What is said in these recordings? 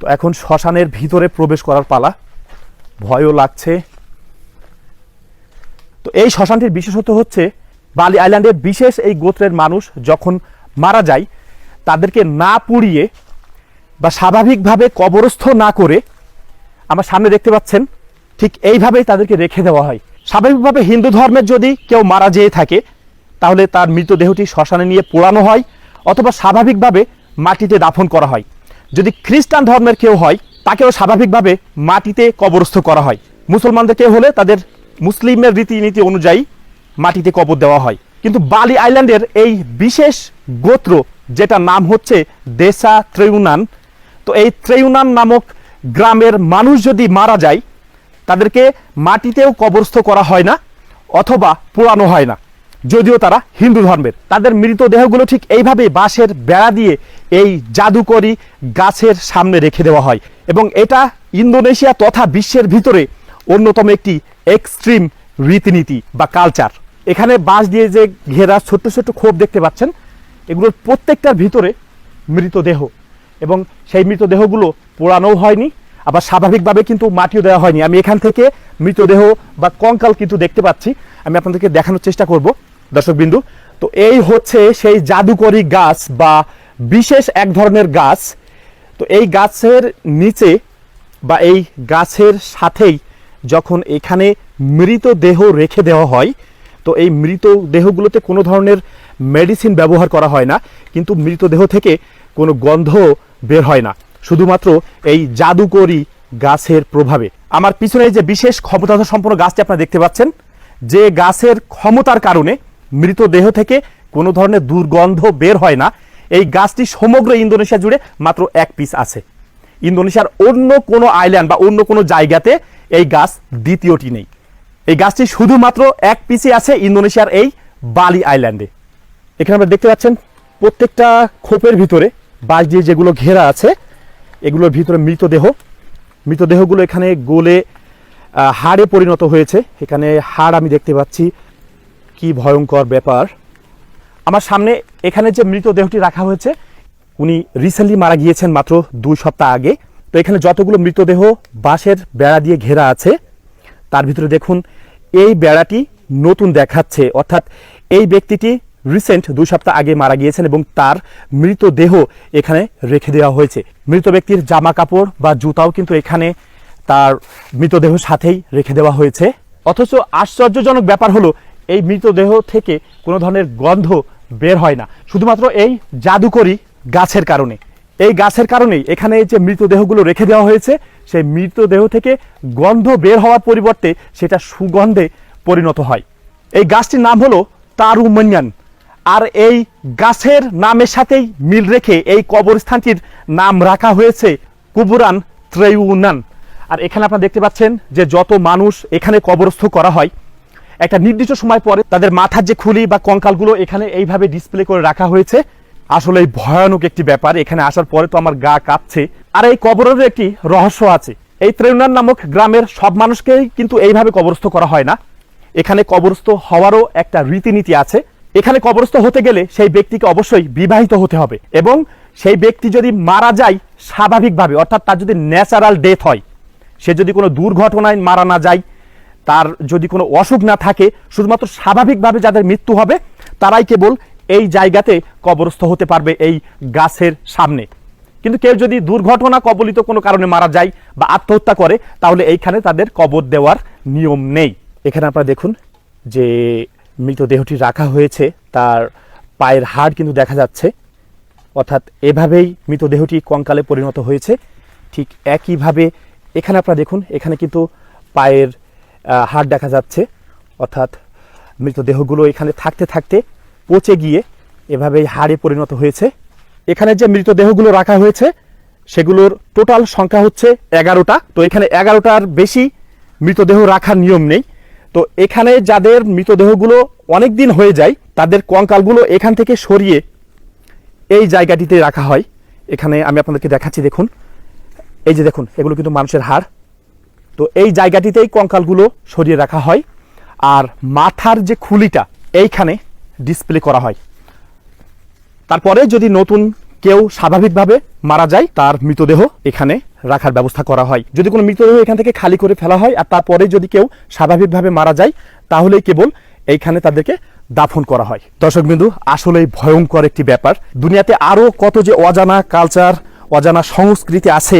তো এখন শ্মশানের ভিতরে প্রবেশ করার পালা। ভয়ও লাগছে। তো এই শ্মশানটির বিশেষত্ব হচ্ছে, বালি আইল্যান্ডের বিশেষ এই গোত্রের মানুষ যখন মারা যায়, তাদেরকে না পুড়িয়ে বা স্বাভাবিকভাবে কবরস্থ না করে আমার সামনে দেখতে পাচ্ছেন, ঠিক এইভাবেই তাদেরকে রেখে দেওয়া হয়। স্বাভাবিকভাবে হিন্দু ধর্মের যদি কেউ মারা যেয়ে থাকে, তাহলে তার মৃতদেহটি শ্মশানে নিয়ে পোড়ানো হয় অথবা স্বাভাবিকভাবে মাটিতে দাফন করা হয়। যদি খ্রিস্টান ধর্মের কেউ হয়, তাকেও স্বাভাবিকভাবে মাটিতে কবরস্থ করা হয়। মুসলমানদের কেউ হলে তাদের মুসলিমের রীতিনীতি অনুযায়ী মাটিতে কবর দেওয়া হয়। কিন্তু বালি আইল্যান্ডের এই বিশেষ গোত্র যেটা নাম হচ্ছে দেশা ত্রেউনান, তো এই ত্রেউনান নামক গ্রামের মানুষ যদি মারা যায়, তাদেরকে মাটিতেও কবরস্থ করা হয় না, অথবা পোড়ানো হয় না। যদিও তারা হিন্দু ধর্মের। তাদের মৃতদেহগুলো ঠিক এইভাবে বাঁশের বেড়া দিয়ে এই জাদুকরি গাছের সামনে রেখে দেওয়া হয় এবং এটা ইন্দোনেশিয়া তথা বিশ্বের ভিতরে অন্যতম একটি এক্সট্রিম রীতিনীতি বা কালচার। এখানে বাঁশ দিয়ে যে ঘেরা ছোট্ট ছোট্ট খোপ দেখতে পাচ্ছেন, এগুলোর প্রত্যেকটার ভিতরে মৃতদেহ এবং সেই মৃতদেহগুলো পোড়ানোও হয়নি, আবার স্বাভাবিকভাবে কিন্তু মাটিও দেওয়া হয়নি। আমি এখান থেকে মৃতদেহ বা কঙ্কাল কিন্তু দেখতে পাচ্ছি। আমি আপনাদেরকে দেখানোর চেষ্টা করব। দর্শকবিন্দু তো এই হচ্ছে সেই জাদুকরি গাছ বা বিশেষ এক ধরনের গাছ। তো এই গাছের নিচে বা এই গাছের সাথেই যখন এখানে মৃতদেহ রেখে দেওয়া হয়, তো এই মৃতদেহগুলোতে কোনো ধরনের মেডিসিন ব্যবহার করা হয় না, কিন্তু মৃতদেহ থেকে কোনো গন্ধ বের হয় না। শুধুমাত্র এই জাদুকরি গাছের প্রভাবে। আমার পিছনে যে বিশেষ ক্ষমতা সম্পন্ন গাছটি আপনারা দেখতে পাচ্ছেন, যে গাছের ক্ষমতার কারণে মৃতদেহ থেকে কোনো ধরনের দুর্গন্ধ বের হয় না। এই গাছটি সমগ্র ইন্দোনেশিয়া জুড়ে মাত্র এক পিস আছে। ইন্দোনেশিয়ার অন্য কোনো আইল্যান্ড বা অন্য কোনো জায়গাতে এই গাছ দ্বিতীয়টি নেই। এই গাছটি শুধুমাত্র এক পিসে আছে ইন্দোনেশিয়ার এই বালি আইল্যান্ডে এখানে আমরা দেখতে পাচ্ছেন প্রত্যেকটা খোপের ভিতরে বাঁশ দিয়ে যেগুলো ঘেরা আছে, এগুলোর ভিতরে মৃতদেহ। মৃতদেহগুলো এখানে গোলে হাড়ে পরিণত হয়েছে। এখানে হাড় আমি দেখতে পাচ্ছি কি ভয়ঙ্কর ব্যাপার। আমার সামনে এখানে যে মৃতদেহটি রাখা হয়েছে, উনি রিসেন্টলি মারা গিয়েছেন মাত্র দুই সপ্তাহ আগে। তো এখানে যতগুলো মৃতদেহ বাঁশের বেড়া দিয়ে ঘেরা আছে, তার ভিতরে দেখুন, এই বেড়াটি নতুন দেখাচ্ছে। অর্থাৎ এই ব্যক্তিটি রিসেন্ট দুই সপ্তাহ আগে মারা গিয়েছেন এবং তার মৃতদেহ এখানে রেখে দেওয়া হয়েছে। মৃত ব্যক্তির জামা কাপড় বা জুতাও কিন্তু এখানে তার মৃতদেহ সাথেই রেখে দেওয়া হয়েছে। অথচ আশ্চর্যজনক ব্যাপার হলো এই মৃতদেহ থেকে কোনো ধরনের গন্ধ বের হয় না। শুধুমাত্র এই জাদুকরি গাছের কারণে। এই গাছের কারণেই এখানে যে মৃতদেহগুলো রেখে দেওয়া হয়েছে, সেই মৃতদেহ থেকে গন্ধ বের হওয়ার পরিবর্তে সেটা সুগন্ধে পরিণত হয়। এই গাছটির নাম হলো তারুমন্যান। আর এই গাছের নামের সাথেই মিল রেখে এই কবরস্থানটির নাম রাখা হয়েছে কুবুরান ত্রেউনান। আর এখানে আপনারা দেখতে পাচ্ছেন যে যত মানুষ এখানে কবরস্থ করা হয় একটা নির্দিষ্ট সময় পরে তাদের মাথার যে খুলি বা কঙ্কালগুলো এখানে এইভাবে ডিসপ্লে করে রাখা হয়েছে। আসলে ভয়ানক একটি ব্যাপার, এখানে আসার পরে তো আমার গা কাঁপছে। আর এই কবরের একটি রহস্য আছে। এই ত্রেউনান নামক গ্রামের সব মানুষকেই কিন্তু এইভাবে কবরস্থ করা হয় না। এখানে কবরস্থ হওয়ারও একটা রীতিনীতি আছে। এখানে কবরস্থ হতে গেলে সেই ব্যক্তিকে অবশ্যই বিবাহিত হতে হবে এবং সেই ব্যক্তি যদি মারা যায় স্বাভাবিকভাবে, অর্থাৎ তার যদি ন্যাচারাল ডেথ হয়, সে যদি কোনো দুর্ঘটনায় মারা না যায় তার যদি কোনো অসুখ না থাকে, শুধুমাত্র স্বাভাবিকভাবে যাদের মৃত্যু হবে, তারাই কেবল এই জায়গাতে কবরস্থ হতে পারবে এই গাছের সামনে। কিন্তু কেউ যদি দুর্ঘটনা কবলিত কোনো কারণে মারা যায় বা আত্মহত্যা করে, তাহলে এইখানে তাদের কবর দেওয়ার নিয়ম নেই। এখানে আপনারা দেখুন যে মৃতদেহটি রাখা হয়েছে, তার পায়ের হাড় কিন্তু দেখা যাচ্ছে। অর্থাৎ এভাবেই মৃতদেহটি কঙ্কালে পরিণত হয়েছে। ঠিক একইভাবে এখানে আপনারা দেখুন, এখানে কিন্তু পায়ের হাড় দেখা যাচ্ছে। অর্থাৎ মৃতদেহগুলো এখানে থাকতে থাকতে পচে গিয়ে এভাবেই হাড়ে পরিণত হয়েছে। এখানে যে মৃতদেহগুলো রাখা হয়েছে, সেগুলোর টোটাল সংখ্যা হচ্ছে এগারোটা। তো এখানে এগারোটার বেশি মৃতদেহ রাখার নিয়ম নেই। তো এখানে যাদের মৃতদেহগুলো অনেক দিন হয়ে যায়, তাদের কঙ্কালগুলো এখান থেকে সরিয়ে এই জায়গাটিতে রাখা হয়। এখানে আমি আপনাদেরকে দেখাচ্ছি, দেখুন। এই যে দেখুন, এগুলো কিন্তু মানুষের হাড়। তো এই জায়গাটিতেই কঙ্কালগুলো সরিয়ে রাখা হয়। আর মাথার যে খুলিটা, এইখানে ডিসপ্লে করা হয়। তারপরে যদি নতুন কেউ স্বাভাবিকভাবে মারা যায়, তার মৃতদেহ এখানে রাখার ব্যবস্থা করা হয়। যদি কোনো মৃতদেহ এখান থেকে খালি করে ফেলা হয়, আর তারপরে যদি কেউ স্বাভাবিকভাবে মারা যায়, তাহলেই কেবল এইখানে তাদেরকে দাফন করা হয়। দর্শক বিন্দু আসলেই ভয়ঙ্কর একটি ব্যাপার। দুনিয়াতে আরও কত যে অজানা কালচার অজানা সংস্কৃতি আছে,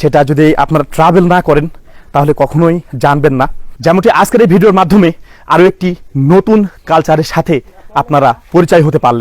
সেটা যদি আপনারা ট্রাভেল না করেন তাহলে কখনোই জানবেন না। যেমনটি আজকের এই ভিডিওর মাধ্যমে আরও একটি নতুন কালচারের সাথে আপনারা পরিচয় হতে পারলেন।